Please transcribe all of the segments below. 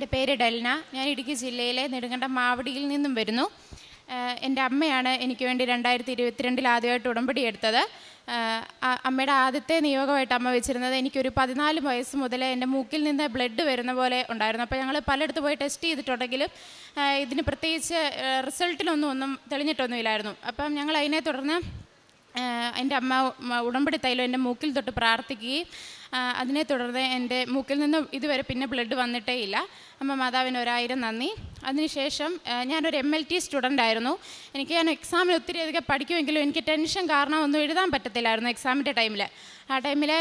എന്റെ പേര് ഡെൽന. ഞാൻ ഇടുക്കി ജില്ലയിലെ നെടുങ്കണ്ടം മാവടിയിൽ നിന്നും വരുന്നു. എന്റെ അമ്മയാണ് എനിക്ക് വേണ്ടി രണ്ടായിരത്തി ഇരുപത്തിരണ്ടിൽ ആദ്യമായിട്ട് ഉടമ്പടി എടുത്തത്. അമ്മയുടെ ആദ്യത്തെ നിയോഗമായിട്ട് അമ്മ വെച്ചിരുന്നത് എനിക്കൊരു പതിനാല് വയസ്സ് മുതൽ എന്റെ മൂക്കിൽ നിന്ന് ബ്ലഡ് വരുന്ന പോലെ ഉണ്ടായിരുന്നു. അപ്പോൾ ഞങ്ങൾ പലയിടത്ത് പോയി ടെസ്റ്റ് ചെയ്തിട്ടുണ്ടെങ്കിലും ഇതിന് പ്രത്യേകിച്ച് റിസൾട്ടിനൊന്നും ഒന്നും തെളിഞ്ഞിട്ടൊന്നുമില്ലായിരുന്നു. അപ്പം ഞങ്ങൾ അതിനെ തുടർന്ന് എന്റെ അമ്മ ഉടമ്പടി തൈലം എന്റെ മൂക്കിൽ തൊട്ട് പ്രാർത്ഥിക്കുകയും അതിനെ തുടർന്ന് എന്റെ മൂക്കിൽ നിന്ന് ഇതുവരെ പിന്നെ ബ്ലഡ് വന്നിട്ടേ ഇല്ല. അമ്മ മാതാവിന് ഒരായിരം നന്ദി. അതിനുശേഷം ഞാനൊരു എം എൽ ടി സ്റ്റുഡന്റ് ആയിരുന്നു. എനിക്ക് ഞാൻ എക്സാമിന് ഒത്തിരി അധികം പഠിക്കുമെങ്കിലും എനിക്ക് ടെൻഷൻ കാരണം ഒന്നും എഴുതാൻ പറ്റത്തില്ലായിരുന്നു എക്സാമിന്റെ ടൈമിൽ ആ ടൈമിൽ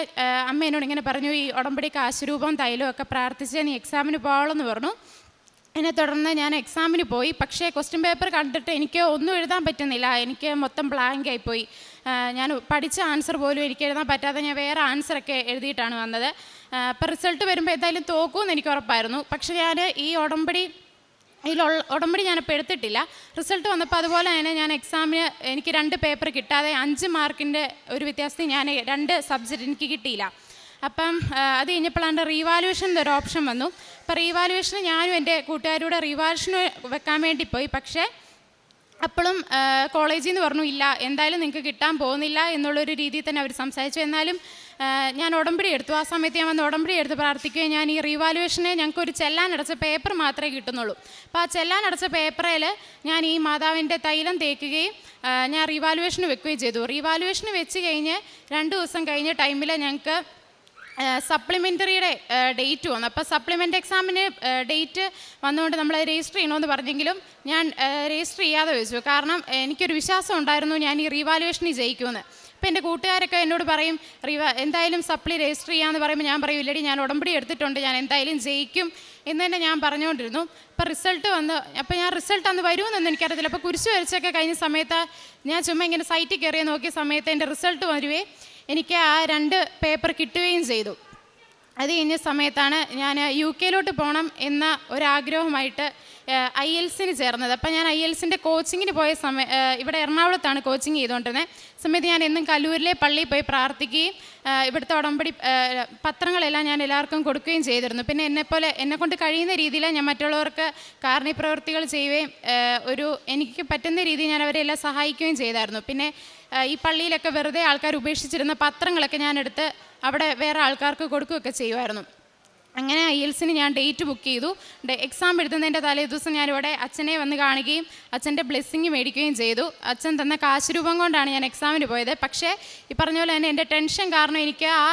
അമ്മ എന്നോട് ഇങ്ങനെ പറഞ്ഞു ഈ ഉടമ്പടി കാശുരൂപം തൈലവും ഒക്കെ പ്രാർത്ഥിച്ച് നീ എക്സാമിന് പോകണമെന്ന് പറഞ്ഞു. എന്നെ തുടർന്ന് ഞാൻ എക്സാമിന് പോയി. പക്ഷേ ക്വസ്റ്റ്യൻ പേപ്പർ കണ്ടിട്ട് എനിക്ക് ഒന്നും എഴുതാൻ പറ്റുന്നില്ല. എനിക്ക് മൊത്തം ബ്ലാങ്ക് ആയിപ്പോയി ഞാൻ പഠിച്ച ആൻസർ പോലും എനിക്ക് എഴുതാൻ പറ്റാതെ ഞാൻ വേറെ ആൻസറൊക്കെ എഴുതിയിട്ടാണ് വന്നത്. അപ്പോൾ റിസൾട്ട് വരുമ്പോൾ എന്തായാലും തോക്കുമെന്ന് എനിക്ക് ഉറപ്പായിരുന്നു. പക്ഷേ ഞാൻ ഈ ഉടമ്പടി ഇതിലുള്ള ഉടമ്പടി ഞാനിപ്പോൾ എടുത്തിട്ടില്ല. റിസൾട്ട് വന്നപ്പോൾ അതുപോലെ തന്നെ ഞാൻ എക്സാമിന് എനിക്ക് രണ്ട് പേപ്പർ കിട്ടാതെ അഞ്ച് മാർക്കിന്റെ ഒരു വ്യത്യാസത്തിൽ ഞാൻ രണ്ട് സബ്ജക്റ്റ് എനിക്ക് കിട്ടിയില്ല. അപ്പം അത് കഴിഞ്ഞപ്പോഴാണ് റീവാലുവേഷൻ ഒരു ഓപ്ഷൻ വന്നു. അപ്പോൾ റീവാലുവേഷന് ഞാനും എന്റെ കൂട്ടുകാരുടെ റീവാലുവേഷന് വെക്കാൻ വേണ്ടി പോയി. പക്ഷേ അപ്പോഴും കോളേജിൽ നിന്ന് പറഞ്ഞു ഇല്ല എന്തായാലും നിങ്ങൾക്ക് കിട്ടാൻ പോകുന്നില്ല എന്നുള്ളൊരു രീതിയിൽ തന്നെ അവർ സംസാരിച്ചു. എന്നാലും ഞാൻ ഉടമ്പടി എടുത്തു. ആ സമയത്ത് ഞാൻ വന്ന് ഉടമ്പടി എടുത്ത് പ്രാർത്ഥിക്കുകയും ഞാൻ ഈ റീവാലുവേഷനെ ഞങ്ങൾക്ക് ഒരു ചെല്ലാനടച്ച പേപ്പർ മാത്രമേ കിട്ടുന്നുള്ളൂ. അപ്പോൾ ആ ചെല്ലാനടച്ച പേപ്പറിൽ ഞാൻ ഈ മാതാവിന്റെ തൈലം തേക്കുകയും ഞാൻ റീവാലുവേഷന് വെക്കുകയും ചെയ്തു. റീവാലുവേഷന് വെച്ച് കഴിഞ്ഞ് രണ്ട് ദിവസം കഴിഞ്ഞ ടൈമിൽ ഞങ്ങൾക്ക് സപ്ലിമെന്ററിയുടെ ഡേറ്റ് വന്നു. അപ്പോൾ സപ്ലിമെന്റ് എക്സാമിന് ഡേറ്റ് വന്നുകൊണ്ട് നമ്മൾ രജിസ്റ്റർ ചെയ്യണമെന്ന് പറഞ്ഞെങ്കിലും ഞാൻ രജിസ്റ്റർ ചെയ്യാതെ വെച്ചു. കാരണം എനിക്കൊരു വിശ്വാസം ഉണ്ടായിരുന്നു ഞാൻ ഈ റീവാലുവേഷനിൽ ജയിക്കുമെന്ന്. അപ്പോൾ എന്റെ കൂട്ടുകാരൊക്കെ എന്നോട് പറയും റിവ എന്തായാലും സപ്ലി രജിസ്റ്റർ ചെയ്യാമെന്ന് പറയുമ്പോൾ ഞാൻ പറയും ഇല്ലടി ഞാൻ ഉടമ്പടി എടുത്തിട്ടുണ്ട്. ഞാൻ എന്തായാലും ജയിക്കും. എന്ന് തന്നെ ഞാൻ പറഞ്ഞുകൊണ്ടിരുന്നു. അപ്പോൾ റിസൾട്ട് വന്ന് അപ്പോൾ ഞാൻ റിസൾട്ട് അന്ന് വരുമെന്നൊന്നും എനിക്കറിയത്തില്ല. അപ്പോൾ കുരിശ് വരച്ചൊക്കെ കഴിഞ്ഞ സമയത്ത് ഞാൻ ചുമ്മാ ഇങ്ങനെ സൈറ്റിൽ കയറി നോക്കിയ സമയത്ത് എന്റെ റിസൾട്ട് വരുവേ. എനിക്ക് ആ രണ്ട് പേപ്പർ കിട്ടുകയും ചെയ്തു. അത് കഴിഞ്ഞ സമയത്താണ് ഞാൻ യു കെയിലോട്ട് പോകണം എന്ന ഒരാഗ്രഹമായിട്ട് ഐ എൽസിന് ചേർന്നത്. അപ്പം ഞാൻ ഐ എൽസിന്റെ കോച്ചിങ്ങിന് പോയ സമയ ഇവിടെ എറണാകുളത്താണ് കോച്ചിങ് ചെയ്തുകൊണ്ടിരുന്നത്. സമയത്ത് ഞാൻ എന്നും കല്ലൂരിലെ പള്ളിയിൽ പോയി പ്രാർത്ഥിക്കുകയും ഇവിടുത്തെ ഉടമ്പടി പത്രങ്ങളെല്ലാം ഞാൻ എല്ലാവർക്കും കൊടുക്കുകയും ചെയ്തിരുന്നു. പിന്നെ എന്നെപ്പോലെ എന്നെക്കൊണ്ട് കഴിയുന്ന രീതിയിൽ ഞാൻ മറ്റുള്ളവർക്ക് കാരണി പ്രവൃത്തികൾ ചെയ്യുകയും ഒരു എനിക്ക് പറ്റുന്ന രീതിയിൽ ഞാൻ അവരെ എല്ലാം സഹായിക്കുകയും ചെയ്തായിരുന്നു. പിന്നെ ഈ പള്ളിയിലൊക്കെ വെറുതെ ആൾക്കാർ ഉപേക്ഷിച്ചിരുന്ന പത്രങ്ങളൊക്കെ ഞാൻ എടുത്ത് അവിടെ വേറെ ആൾക്കാർക്ക് കൊടുക്കുകയൊക്കെ ചെയ്യുമായിരുന്നു. അങ്ങനെ ഐ എൽസിന് ഞാൻ ഡേറ്റ് ബുക്ക് ചെയ്തു. എക്സാം എഴുതുന്നതിന്റെ തലേ ദിവസം ഞാനിവിടെ അച്ഛനെ വന്ന് കാണുകയും അച്ഛന്റെ ബ്ലെസ്സിങ് മേടിക്കുകയും ചെയ്തു. അച്ഛൻ തന്ന കാശ് രൂപം കൊണ്ടാണ് ഞാൻ എക്സാമിന് പോയത്. പക്ഷേ ഈ പറഞ്ഞ പോലെ തന്നെ എന്റെ ടെൻഷൻ കാരണം എനിക്ക് ആ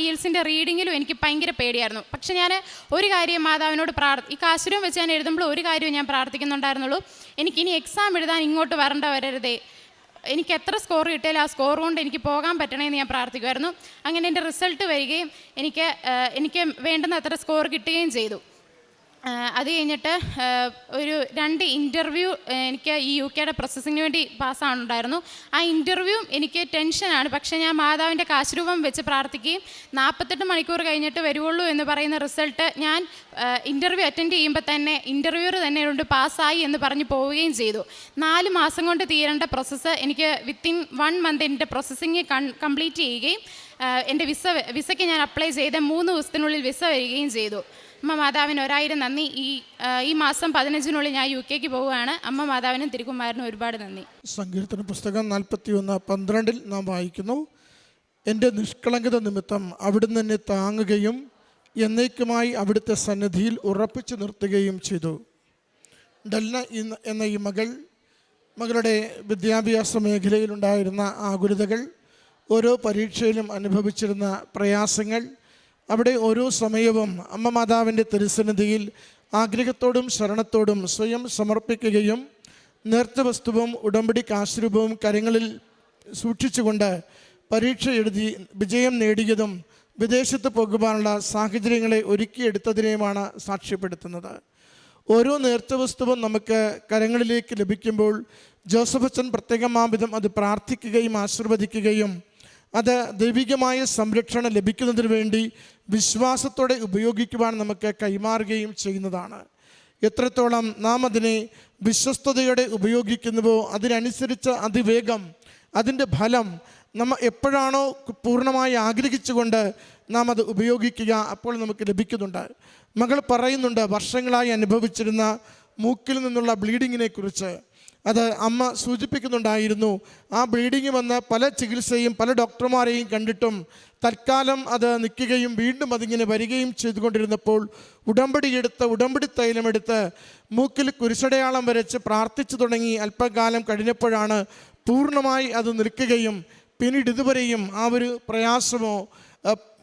ഐ എൽസിന്റെ റീഡിങ്ങിലും എനിക്ക് ഭയങ്കര പേടിയായിരുന്നു. പക്ഷേ ഞാൻ ഒരു കാര്യം മാതാവിനോട് പ്രാർത്ഥി ഈ കാശ് രൂപം വെച്ച് ഞാൻ എഴുതുമ്പോൾ ഒരു കാര്യവും ഞാൻ പ്രാർത്ഥിക്കുന്നുണ്ടായിരുന്നുള്ളൂ. എനിക്കിനി എക്സാം എഴുതാൻ ഇങ്ങോട്ട് വരേണ്ട വരരുതേ. എനിക്ക് എത്ര സ്കോർ കിട്ടിയാലും ആ സ്കോർ കൊണ്ട് എനിക്ക് പോകാൻ പറ്റണമെന്ന് ഞാൻ പ്രാർത്ഥിക്കുമായിരുന്നു. അങ്ങനെ എന്റെ റിസൾട്ട് വരികയും എനിക്ക് എനിക്ക് വേണ്ടുന്ന അത്ര സ്കോർ കിട്ടുകയും ചെയ്തു. അത് കഴിഞ്ഞിട്ട് ഒരു രണ്ട് ഇന്റർവ്യൂ എനിക്ക് ഈ യു കെയുടെ പ്രോസസ്സിങ്ങിന് വേണ്ടി പാസ്സാണുണ്ടായിരുന്നു ആ ഇന്റർവ്യൂ എനിക്ക് ടെൻഷനാണ് പക്ഷേ ഞാൻ മാതാവിന്റെ കാശുരൂപം വെച്ച് പ്രാർത്ഥിക്കുകയും നാൽപ്പത്തെട്ട് മണിക്കൂർ കഴിഞ്ഞിട്ട് വരുവുള്ളൂ എന്ന് പറയുന്ന റിസൾട്ട് ഞാൻ ഇന്റർവ്യൂ അറ്റൻഡ് ചെയ്യുമ്പോൾ തന്നെ ഇന്റർവ്യൂർ തന്നെ കൊണ്ട് പാസ്സായി എന്ന് പറഞ്ഞ് പോവുകയും ചെയ്തു. നാല് മാസം കൊണ്ട് തീരേണ്ട പ്രോസസ്സ് എനിക്ക് വിത്തിൻ വൺ മന്ത് എന്റെ പ്രോസസ്സിങ് കംപ്ലീറ്റ് ചെയ്യുകയും എന്റെ വിസ വിസയ്ക്ക് ഞാൻ അപ്ലൈ ചെയ്ത മൂന്ന് ദിവസത്തിനുള്ളിൽ വിസ വരികയും ചെയ്തു. അമ്മ മാതാവിന് ഒരായിരം നന്ദി. ഈ ഈ മാസം പതിനഞ്ചിനുള്ളിൽ ഞാൻ യു കെക്ക് പോവുകയാണ്. അമ്മ മാതാവിനും തിരുക്കുമാരനും ഒരുപാട് നന്ദി. സങ്കീർത്തന പുസ്തകം നാൽപ്പത്തി ഒന്ന് പന്ത്രണ്ടിൽ നാം വായിക്കുന്നു. എന്റെ നിഷ്കളങ്കത നിമിത്തം അവിടുന്ന് എന്നെ താങ്ങുകയും എന്നേക്കുമായി അവിടുത്തെ സന്നിധിയിൽ ഉറപ്പിച്ചു നിർത്തുകയും ചെയ്തു. ഡൽന എന്ന ഈ മകൾ മകളുടെ വിദ്യാഭ്യാസ മേഖലയിലുണ്ടായിരുന്ന ആകുലതകൾ ഓരോ പരീക്ഷയിലും അനുഭവിച്ചിരുന്ന പ്രയാസങ്ങൾ അവിടെ ഓരോ സമയവും അമ്മ മാതാവിന്റെ തിരുസന്നിധിയിൽ ആഗ്രഹത്തോടും ശരണത്തോടും സ്വയം സമർപ്പിക്കുകയും നേർത്ത വസ്തുവും ഉടമ്പടി കാശ്രൂപവും കരങ്ങളിൽ സൂക്ഷിച്ചുകൊണ്ട് പരീക്ഷ എഴുതി വിജയം നേടിയതും വിദേശത്ത് പോകുവാനുള്ള സാഹചര്യങ്ങളെ ഒരുക്കിയെടുത്തതിനെയുമാണ് സാക്ഷ്യപ്പെടുത്തുന്നത്. ഓരോ നേർച്ച വസ്തുവും നമുക്ക് കരങ്ങളിലേക്ക് ലഭിക്കുമ്പോൾ ജോസഫ് അച്ഛൻ പ്രത്യേകമാവിധം അത് പ്രാർത്ഥിക്കുകയും ആശീർവദിക്കുകയും അത് ദൈവികമായ സംരക്ഷണം ലഭിക്കുന്നതിന് വേണ്ടി വിശ്വാസത്തോടെ ഉപയോഗിക്കുവാൻ നമുക്ക് കൈമാറുകയും ചെയ്യുന്നതാണ്. എത്രത്തോളം നാം അതിനെ വിശ്വസ്തയോടെ ഉപയോഗിക്കുന്നുവോ അതിനനുസരിച്ച് അതിവേഗം അതിന്റെ ഫലം നമ്മൾ എപ്പോഴാണോ പൂർണമായി ആഗ്രഹിച്ചുകൊണ്ട് നാം അത് ഉപയോഗിക്കുക അപ്പോൾ നമുക്ക് ലഭിക്കുന്നുണ്ട്. മകൾ പറയുന്നുണ്ട് വർഷങ്ങളായി അനുഭവിച്ചിരുന്ന മൂക്കിൽ നിന്നുള്ള ബ്ലീഡിങ്ങിനെ കുറിച്ച് അത് അമ്മ സൂചിപ്പിക്കുന്നുണ്ടായിരുന്നു. ആ ബ്ലീഡിങ് വന്ന് പല ചികിത്സയും പല ഡോക്ടർമാരെയും കണ്ടിട്ടും തൽക്കാലം അത് നിൽക്കുകയും വീണ്ടും അതിങ്ങനെ വരികയും ചെയ്തുകൊണ്ടിരുന്നപ്പോൾ ഉടമ്പടി എടുത്ത് ഉടമ്പടി തൈലമെടുത്ത് മൂക്കിൽ കുരിശടയാളം വരച്ച് പ്രാർത്ഥിച്ചു തുടങ്ങി. അല്പകാലം കഴിഞ്ഞപ്പോഴാണ് പൂർണമായി അത് നിൽക്കുകയും പിന്നീട് ഇതുവരെയും ആ ഒരു പ്രയാസമോ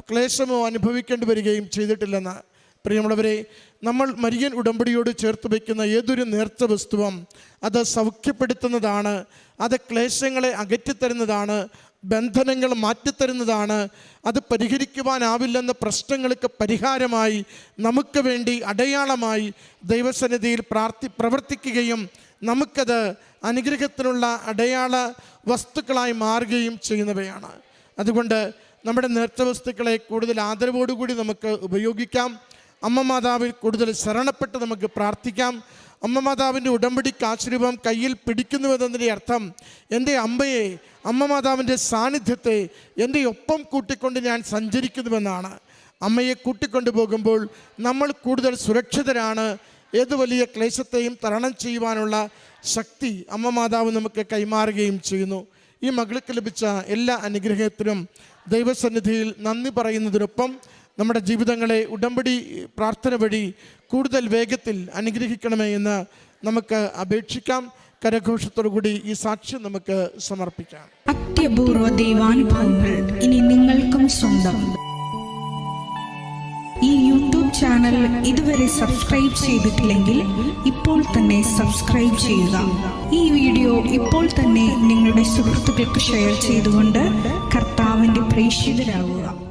ക്ലേശമോ അനുഭവിക്കേണ്ടി വരികയും ചെയ്തിട്ടില്ലെന്ന്. പ്രിയമുള്ളവരെ നമ്മൾ മരിയൻ ഉടമ്പടിയോട് ചേർത്ത് വയ്ക്കുന്ന ഏതൊരു നേർച്ച വസ്തുവും അത് സൗഖ്യപ്പെടുത്തുന്നതാണ് അത് ക്ലേശങ്ങളെ അകറ്റിത്തരുന്നതാണ് ബന്ധനങ്ങൾ മാറ്റിത്തരുന്നതാണ് അത് പരിഹരിക്കുവാനാവില്ലെന്ന പ്രശ്നങ്ങൾക്ക് പരിഹാരമായി നമുക്ക് വേണ്ടി അടയാളമായി ദൈവസന്നിധിയിൽ പ്രാർത്ഥി പ്രവർത്തിക്കുകയും നമുക്കത് അനുഗ്രഹത്തിനുള്ള അടയാള വസ്തുക്കളായി മാറുകയും ചെയ്യുന്നവയാണ്. അതുകൊണ്ട് നമ്മുടെ നേർച്ച വസ്തുക്കളെ കൂടുതൽ ആദരവോടുകൂടി നമുക്ക് ഉപയോഗിക്കാം. അമ്മ മാതാവിൽ കൂടുതൽ ശരണപ്പെട്ട് നമുക്ക് പ്രാർത്ഥിക്കാം. അമ്മ മാതാവിന്റെ ഉടമ്പടിക്ക് കാശ്രൂപം കയ്യിൽ പിടിക്കുന്നുവെന്നതിന്റെ അർത്ഥം എന്റെ അമ്മയെ അമ്മ മാതാവിന്റെ സാന്നിധ്യത്തെ എന്റെ ഒപ്പം കൂട്ടിക്കൊണ്ട് ഞാൻ സഞ്ചരിക്കുന്നുവെന്നാണ്. അമ്മയെ കൂട്ടിക്കൊണ്ടു പോകുമ്പോൾ നമ്മൾ കൂടുതൽ സുരക്ഷിതരാണ്. ഏത് വലിയ ക്ലേശത്തെയും തരണം ചെയ്യുവാനുള്ള ശക്തി അമ്മ മാതാവ് നമുക്ക് കൈമാറുകയും ചെയ്യുന്നു. ഈ മകൾക്ക് ലഭിച്ച എല്ലാ അനുഗ്രഹത്തിനും ദൈവസന്നിധിയിൽ നന്ദി പറയുന്നതിനൊപ്പം നമ്മുടെ ജീവിതങ്ങളെ ഉടമ്പടി പ്രാർത്ഥന വഴി കൂടുതൽ വേഗത്തിൽ അനുഗ്രഹിക്കണമേ എന്ന് നമുക്ക് അപേക്ഷിക്കാം. കരഘോഷത്തോടുകൂടി ഈ സാക്ഷ്യം നമുക്ക് സമർപ്പിക്കാം. അത്യപൂർവ ദൈവാനുഭവങ്ങൾ ഇനി നിങ്ങൾക്കും സ്വന്തം. ഈ യൂട്യൂബ് ചാനൽ ഇതുവരെ സബ്സ്ക്രൈബ് ചെയ്തിട്ടില്ലെങ്കിൽ ഇപ്പോൾ തന്നെ സബ്സ്ക്രൈബ് ചെയ്യുക. ഈ വീഡിയോ ഇപ്പോൾ തന്നെ നിങ്ങളുടെ സുഹൃത്തുക്കൾക്ക് ഷെയർ ചെയ്തുകൊണ്ട് കർത്താവിന്റെ പ്രേക്ഷിതരാകുക.